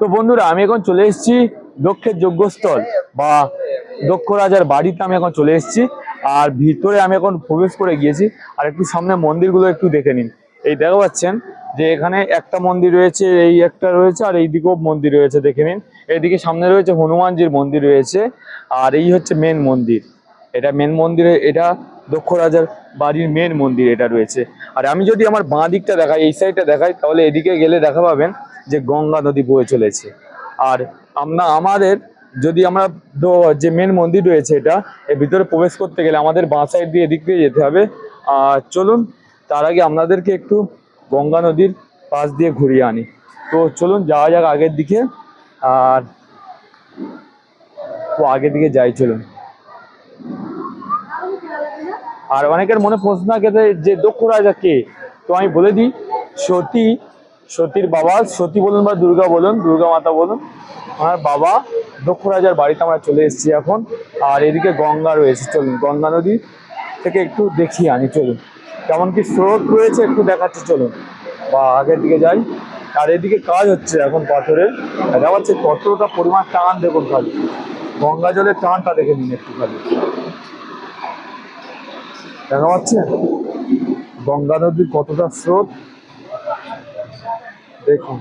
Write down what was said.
তো বন্ধুরা, আমি এখন চলে এসেছি দক্ষের যজ্ঞস্থল বা দক্ষ রাজার বাড়িতে আমি এখন চলে এসেছি। আর ভিতরে আমি এখন প্রবেশ করে গিয়েছি। আর একটু সামনে মন্দিরগুলো একটু দেখে নিন। এই দেখা পাচ্ছেন যে এখানে একটা মন্দির রয়েছে, এই একটা রয়েছে, আর এইদিকেও মন্দির রয়েছে, দেখে নিন। এইদিকে সামনে রয়েছে হনুমানজির মন্দির রয়েছে, আর এই হচ্ছে মেন মন্দির। এটা মেন মন্দিরে, এটা দক্ষ রাজার বাড়ির মেন মন্দির এটা রয়েছে। আর আমি যদি আমার বাঁ দিকটা দেখাই, এই সাইডটা দেখাই, তাহলে এদিকে গেলে দেখা পাবেন যে গঙ্গা নদী বয়ে চলেছে। আর আমরা, আমাদের যদি আমরা যে মেন মন্দির রয়েছে এটা, এর ভিতরে প্রবেশ করতে গেলে আমাদের বাঁ সাইড দিয়ে এদিক দিয়ে যেতে হবে। আর চলুন, তার আগে আপনাদেরকে একটু গঙ্গা নদীর পাশ দিয়ে ঘুরিয়ে আনি। তো চলুন, যাওয়া যাক আগের দিকে। আর তো আগের দিকে যাই, চলুন। আর অনেকের মনে প্রশ্ন যে- যে দক্ষ রাজা কে? তো আমি বলে দিই, সতী, সতীর বাবা, সতী বলুন বা দুর্গা বলুন, দুর্গা মাতা বলুন আমার বাবা দক্ষ রাজার বাড়িতে আমরা চলে এসেছি এখন। আর এদিকে গঙ্গা রয়েছে, চলুন, গঙ্গা নদী থেকে একটু দেখি আনি চলুন। কেমন কি স্রোত রয়েছে একটু দেখাচ্ছি, চলুন। বা আগের দিকে যাই। আর এদিকে কাজ হচ্ছে এখন পাথরের দেখা যাচ্ছে কতটা পরিমাণ টান, দেখুন খালি। গঙ্গা জলের টানটা দেখে নিন একটু খালি দেখা পাচ্ছেন গঙ্গা নদীর কতটা স্রোত? দেখুন।